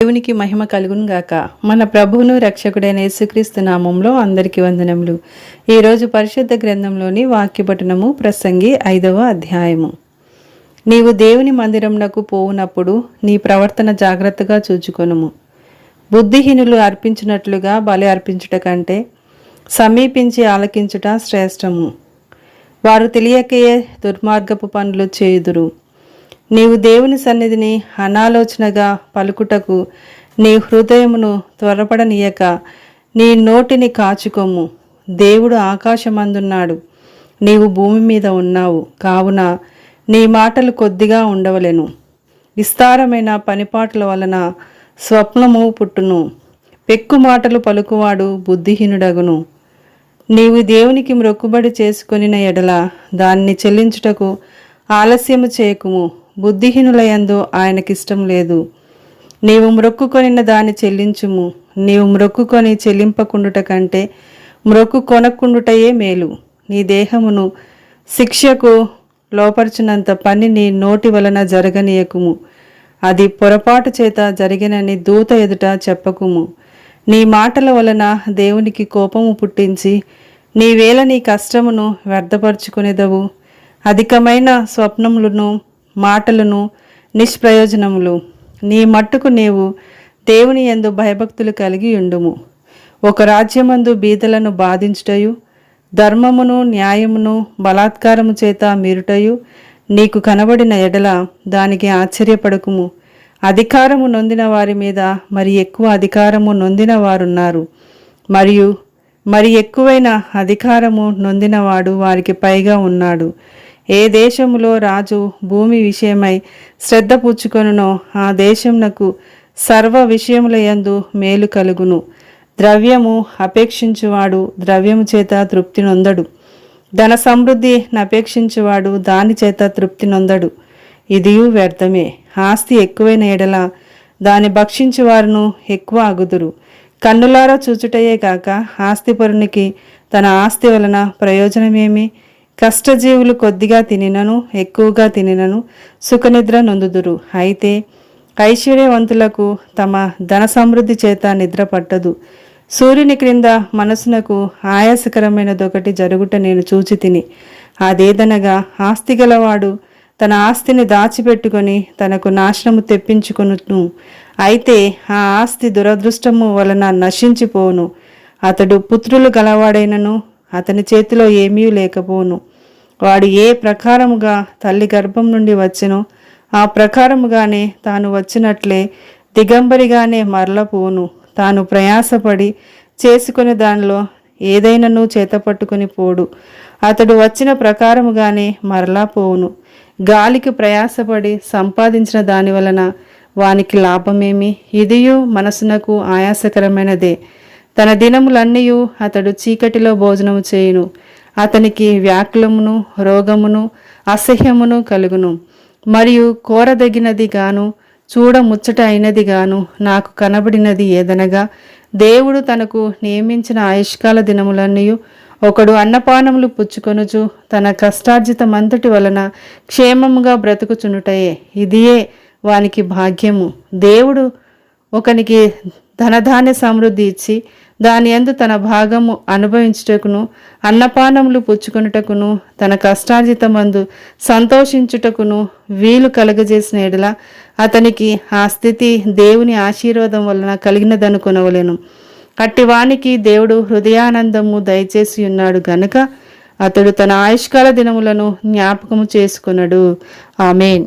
దేవునికి మహిమ కలుగును గాక. మన ప్రభువును రక్షకుడైన యేసుక్రీస్తు నామంలో అందరికీ వందనములు. ఈరోజు పరిశుద్ధ గ్రంథంలోని వాక్యపఠనము ప్రసంగి ఐదవ అధ్యాయము. నీవు దేవుని మందిరమునకు పోవునప్పుడు నీ ప్రవర్తన జాగ్రత్తగా చూచుకొనుము. బుద్ధిహీనులు అర్పించినట్లుగా బలి అర్పించుట కంటే సమీపించి ఆలకించుట శ్రేష్టము. వారు తెలియకయే దుర్మార్గపు పనులు చేయుదురు. నీవు దేవుని సన్నిధిని అనాలోచనగా పలుకుటకు నీ హృదయమును త్వరపడనీయక నీ నోటిని కాచుకొమ్ము. దేవుడు ఆకాశమందున్నాడు. నీవు భూమి మీద ఉన్నావు. కావున నీ మాటలు కొద్దిగా ఉండవలెను. విస్తారమైన పనిపాట్ల వలన స్వప్నము పుట్టును. పెక్కు మాటలు పలుకువాడు బుద్ధిహీనుడగును. నీవు దేవునికి మ్రొక్కుబడి చేసుకొనిన ఎడల దాన్ని చెల్లించుటకు ఆలస్యము చేయకుము. బుద్ధిహీనులయందు ఆయనకిష్టం లేదు. నీవు మ్రొక్కుకొనిన దాన్ని చెల్లించుము. నీవు మ్రొక్కుకొని చెల్లింపకుండుట కంటే మ్రొక్కు కొనక్కుండుటయే మేలు. నీ దేహమును శిక్షకు లోపర్చినంత పని నీ నోటి వలన జరగనీయకుము. అది పొరపాటు చేత జరిగినని దూత ఎదుట చెప్పకుము. నీ మాటల వలన దేవునికి కోపము పుట్టించి నీవేళ నీ కష్టమును వ్యర్థపరుచుకునేదవు. అధికమైన స్వప్నములను మాటలను నిష్ప్రయోజనములు. నీ మట్టుకు నీవు దేవుని ఎందు భయభక్తులు కలిగి ఉండుము. ఒక రాజ్యమందు బీదలను బాధించుటయు ధర్మమును న్యాయమును బలాత్కారము చేత మీరుటయు నీకు కనబడిన ఎడల దానికి ఆశ్చర్యపడకుము. అధికారము నొందిన వారి మీద మరి ఎక్కువ అధికారము నొందిన వారున్నారు. మరియు మరి ఎక్కువైన అధికారము నొందినవాడు వారికి పైగా ఉన్నాడు. ఏ దేశములో రాజు భూమి విషయమై శ్రద్ధ పుచ్చుకొనునో ఆ దేశమునకు సర్వ విషయముల యందు మేలు కలుగును. ద్రవ్యము అపేక్షించువాడు ద్రవ్యము చేత తృప్తి నొందడు. ధన సమృద్ధి నపేక్షించువాడు దాని చేత తృప్తి నొందడు. ఇదియు వ్యర్థమే. ఆస్తి ఎక్కువైన ఎడల దాన్ని భక్షించువారును ఎక్కువ అగుదురు కన్నులారా చూచుటయే కాక ఆస్తిపరునికి తన ఆస్తి వలన ప్రయోజనమేమి? కష్టజీవులు కొద్దిగా తినినను ఎక్కువగా తినినను సుఖనిద్ర నొందుదురు. అయితే ఐశ్వర్యవంతులకు తమ ధన సమృద్ధి చేత నిద్ర పట్టదు. సూర్యుని క్రింద మనసునకు ఆయాసకరమైనదొకటి జరుగుట నేను చూచి తిని అదేదనగా ఆస్తి గలవాడు తన ఆస్తిని దాచిపెట్టుకొని తనకు నాశనము తెప్పించుకును అయితే ఆ ఆస్తి దురదృష్టము వలన నశించిపోను అతడు పుత్రులు గలవాడైనను అతని చేతిలో ఏమీ లేకపోను. వాడు ఏ ప్రకారముగా తల్లి గర్భం నుండి వచ్చెనో ఆ ప్రకారముగానే తాను వచ్చినట్లే దిగంబరిగానే మరలపోను. తాను ప్రయాసపడి చేసుకుని దానిలో ఏదైనాను చేతపట్టుకుని పోడు. అతడు వచ్చిన ప్రకారముగానే మరలా పోవును గాలికి ప్రయాసపడి సంపాదించిన దాని వలన వానికి లాభమేమి? ఇదియు మనసునకు ఆయాసకరమైనదే. తన దినములన్నీ అతడు చీకటిలో భోజనము చేయును. అతనికి వ్యాకులమును రోగమును అసహ్యమును కలుగును. మరియు కోరదగినది గాను చూడముచ్చట అయినది గాను నాకు కనబడినది ఏదనగా దేవుడు తనకు నియమించిన ఆయుష్కాల దినములన్నీ ఒకడు అన్నపానములు పుచ్చుకొనుచు తన కష్టార్జితమంతటి వలన క్షేమముగా బ్రతుకుచునుటయే. ఇదియే వానికి భాగ్యము. దేవుడు ఒకనికి ధనధాన్య సమృద్ధి ఇచ్చి దాని ఎందు తన భాగము అనుభవించుటకును అన్నపానములు పుచ్చుకొనుటకును తన కష్టార్జితమందు సంతోషించుటకును వీలు కలగజేసిన ఎడల అతనికి ఆ స్థితి దేవుని ఆశీర్వాదం వలన కలిగినదనుకొనవలెను అట్టివానికి దేవుడు హృదయానందము దయచేసి ఉన్నాడు గనుక అతడు తన ఆయుష్కాల దినములను జ్ఞాపకము చేసుకున్నాడు ఆమెన్.